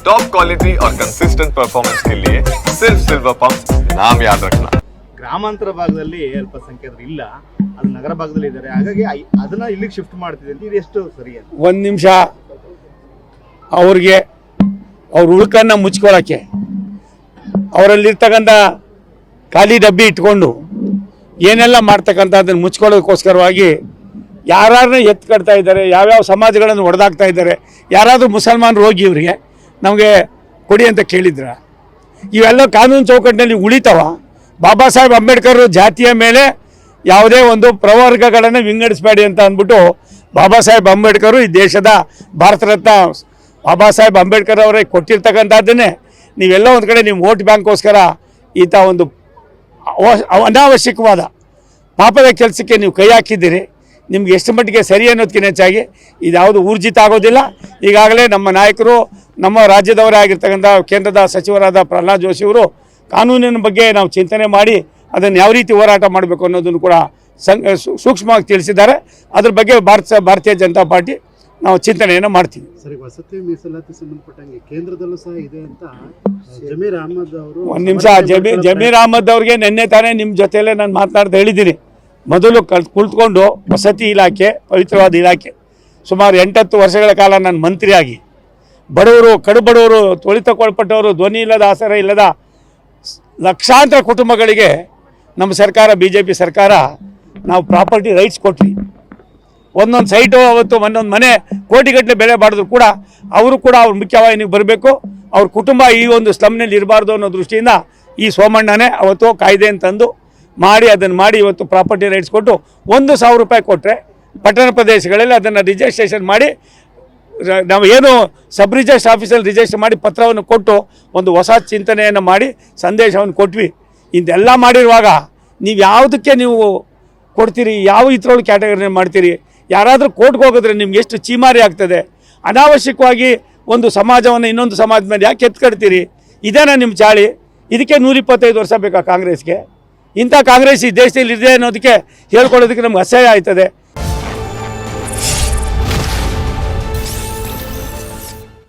Top quality और consistent performance के लिए सिर्फ सिल्वर पंप नाम याद रखना ಗ್ರಾಮಾಂತರ ಭಾಗದಲ್ಲಿ ಅಲ್ಪಸಂಖ್ಯಾತರು ಇಲ್ಲ ಅದು ನಗರ ಭಾಗದಲ್ಲಿ ಇದ್ದಾರೆ ಹಾಗಾಗಿ ಐ- ಅದನ್ನ ಇಲ್ಲಿಗೆ ಶಿಫ್ಟ್ ಮಾಡ್ತಿದೆ ಅಂತ ಇದು ಎಷ್ಟು ಸರಿ ಅಂತ ಒಂದು ನಿಮಿಷ ಅವ್ರಿಗೆ ಅವ್ರ ಉಳುಕನ್ನು ಮುಚ್ಕೊಳ್ಳೋಕ್ಕೆ ಅವರಲ್ಲಿರ್ತಕ್ಕಂಥ ಖಾಲಿ ಡಬ್ಬಿ ಇಟ್ಕೊಂಡು ಏನೆಲ್ಲ ಮಾಡ್ತಕ್ಕಂಥ ಅದನ್ನು ಮುಚ್ಕೊಳ್ಳೋದಕ್ಕೋಸ್ಕರವಾಗಿ ಯಾರನ್ನ ಎತ್ತು ಕಟ್ತಾ ಇದ್ದಾರೆ ಯಾವ್ಯಾವ ಸಮಾಜಗಳನ್ನು ಹೊಡೆದಾಕ್ತಾ ಇದ್ದಾರೆ ಯಾರಾದರೂ ಮುಸಲ್ಮಾನರು ಹೋಗಿ ಇವರಿಗೆ ನಮಗೆ ಕೊಡಿ ಅಂತ ಕೇಳಿದ್ರ. ಇವೆಲ್ಲ ಕಾನೂನು ಚೌಕಟ್ಟಿನಲ್ಲಿ ಉಳಿತಾವ. ಬಾಬಾ ಸಾಹೇಬ್ ಅಂಬೇಡ್ಕರ್ ಜಾತಿಯ ಮೇಲೆ ಯಾವುದೇ ಒಂದು ಪ್ರವರ್ಗಗಳನ್ನು ವಿಂಗಡಿಸಬೇಡಿ ಅಂತ ಅಂದ್ಬಿಟ್ಟು ಬಾಬಾ ಸಾಹೇಬ್ ಅಂಬೇಡ್ಕರ್ ಈ ದೇಶದ ಭಾರತ ರತ್ನ ಬಾಬಾ ಸಾಹೇಬ್ ಅಂಬೇಡ್ಕರ್ ಅವರೇ ಕೊಟ್ಟಿರ್ತಕ್ಕಂಥದ್ದನ್ನೇ ನೀವೆಲ್ಲ ಒಂದು ಕಡೆ ನಿಮ್ಮ ವೋಟ್ ಬ್ಯಾಂಕ್ಗೋಸ್ಕರ ಈತ ಒಂದು ಅನಾವಶ್ಯಕವಾದ ಪಾಪದ ಕೆಲಸಕ್ಕೆ ನೀವು ಕೈ ಹಾಕಿದ್ದೀರಿ. ನಿಮ್ಗೆ ಎಷ್ಟು ಮಟ್ಟಿಗೆ ಸರಿ ಅನ್ನೋದಕ್ಕಿಂತ ಹೆಚ್ಚಾಗಿ ಇದು ಯಾವುದು ಊರ್ಜಿತ ಆಗೋದಿಲ್ಲ. ಈಗಾಗಲೇ ನಮ್ಮ ನಾಯಕರು ನಮ್ಮ ರಾಜ್ಯದವರೇ ಆಗಿರ್ತಕ್ಕಂಥ ಕೇಂದ್ರದ ಸಚಿವರಾದ ಪ್ರಹ್ಲಾದ್ ಜೋಶಿ ಅವರು ಕಾನೂನಿನ ಬಗ್ಗೆ ನಾವು ಚಿಂತನೆ ಮಾಡಿ ಅದನ್ನು ಯಾವ ರೀತಿ ಹೋರಾಟ ಮಾಡಬೇಕು ಅನ್ನೋದನ್ನು ಕೂಡ ಸಂಘ ಸೂಕ್ಷ್ಮವಾಗಿ ತಿಳಿಸಿದ್ದಾರೆ. ಅದ್ರ ಬಗ್ಗೆ ಭಾರತ ಭಾರತೀಯ ಜನತಾ ಪಾರ್ಟಿ ನಾವು ಚಿಂತನೆಯನ್ನು ಮಾಡ್ತೀವಿ. ಸರಿ ವಸತಿ ಮೀಸಲಾತಿ ಸಂಬಂಧಪಟ್ಟಂಗೆ ಕೇಂದ್ರದಲ್ಲೂ ಸಹ ಇದೆ ಅಂತ ಜಮೀರ್ ಅಹಮದ್ ಅವರು ಒಂದು ನಿಮಿಷ ಜಮೀರ್ ಜಮೀರ್ ಅಹಮದ್ ಅವ್ರಿಗೆ ನಿನ್ನೆ ತಾನೇ ನಿಮ್ಮ ಜೊತೆಯಲ್ಲೇ ನಾನು ಮಾತನಾಡ್ತಾ ಹೇಳಿದ್ದೀನಿ. ಮೊದಲು ಕಲ್ ಕುಳಿತುಕೊಂಡು ವಸತಿ ಇಲಾಖೆ ಪವಿತ್ರವಾದ ಇಲಾಖೆ ಸುಮಾರು ಎಂಟತ್ತು ವರ್ಷಗಳ ಕಾಲ ನಾನು ಮಂತ್ರಿಯಾಗಿ. ಬಡವರು, ಕಡು ಬಡವರು ತೊಳಿತಕ್ಕೊಳ್ಪಟ್ಟವರು ಧ್ವನಿ ಇಲ್ಲದ, ಆಸರ ಇಲ್ಲದ ಲಕ್ಷಾಂತರ ಕುಟುಂಬಗಳಿಗೆ ನಮ್ಮ ಸರ್ಕಾರ ಬಿ ಸರ್ಕಾರ ನಾವು ಪ್ರಾಪರ್ಟಿ ರೈಟ್ಸ್ ಕೊಟ್ವಿ. ಒಂದೊಂದು ಸೈಟು ಅವತ್ತು ಒಂದೊಂದು ಮನೆ, ಕೋಟಿಗಟ್ಟಲೆ ಬೆಲೆ ಬಾಡಿದ್ರು ಕೂಡ ಅವರು ಕೂಡ ಅವ್ರ ಮುಖ್ಯವಾಹಿನಿಗೆ ಬರಬೇಕು. ಅವ್ರ ಕುಟುಂಬ ಈ ಒಂದು ಸ್ಲಮ್ನಲ್ಲಿ ಇರಬಾರ್ದು ಅನ್ನೋ ದೃಷ್ಟಿಯಿಂದ ಈ ಸೋಮಣ್ಣನೇ ಅವತ್ತು ಕಾಯ್ದೆ ಅಂತಂದು ಮಾಡಿ, ಅದನ್ನು ಮಾಡಿ ಇವತ್ತು ಪ್ರಾಪರ್ಟಿ ರೈಟ್ಸ್ ಕೊಟ್ಟು ಒಂದು ಸಾವಿರ ರೂಪಾಯಿ ಕೊಟ್ಟರೆ ಪಟ್ಟಣ ಪ್ರದೇಶಗಳಲ್ಲಿ ಅದನ್ನು ರಿಜಿಸ್ಟ್ರೇಷನ್ ಮಾಡಿ ನಾವು ಏನು ಸಬ್ ರಿಜಿಸ್ಟರ್ ಆಫೀಸಲ್ಲಿ ರಿಜಿಸ್ಟರ್ ಮಾಡಿ ಪತ್ರವನ್ನು ಕೊಟ್ಟು ಒಂದು ಹೊಸ ಚಿಂತನೆಯನ್ನು ಮಾಡಿ ಸಂದೇಶವನ್ನು ಕೊಟ್ವಿ. ಇದೆಲ್ಲ ಮಾಡಿರುವಾಗ ನೀವು ಯಾವುದಕ್ಕೆ ನೀವು ಕೊಡ್ತೀರಿ? ಯಾವ ಇದ್ರೊಳಗೆ ಕ್ಯಾಟಗರಿನ ಮಾಡ್ತೀರಿ? ಯಾರಾದರೂ ಕೋರ್ಟ್ಗೆ ಹೋಗಿದ್ರೆ ನಿಮ್ಗೆ ಎಷ್ಟು ಚೀಮಾರಿ ಆಗ್ತದೆ? ಅನಾವಶ್ಯಕವಾಗಿ ಒಂದು ಸಮಾಜವನ್ನು ಇನ್ನೊಂದು ಸಮಾಜದ ಮೇಲೆ ಯಾಕೆ ಎತ್ಕಡ್ತೀರಿ? ಇದೇನಾ ನಿಮ್ಮ ಚಾಳಿ? ಇದಕ್ಕೆ ನೂರಿಪ್ಪತ್ತೈದು ವರ್ಷ ಬೇಕಾ ಕಾಂಗ್ರೆಸ್ಗೆ? ಇಂಥ ಕಾಂಗ್ರೆಸ್ ಈ ದೇಶದಲ್ಲಿ ಇದೆ ಅನ್ನೋದಕ್ಕೆ ಹೇಳ್ಕೊಳ್ಳೋದಕ್ಕೆ ನಮ್ಗೆ ಅಸಹ್ಯ ಆಯ್ತದೆ.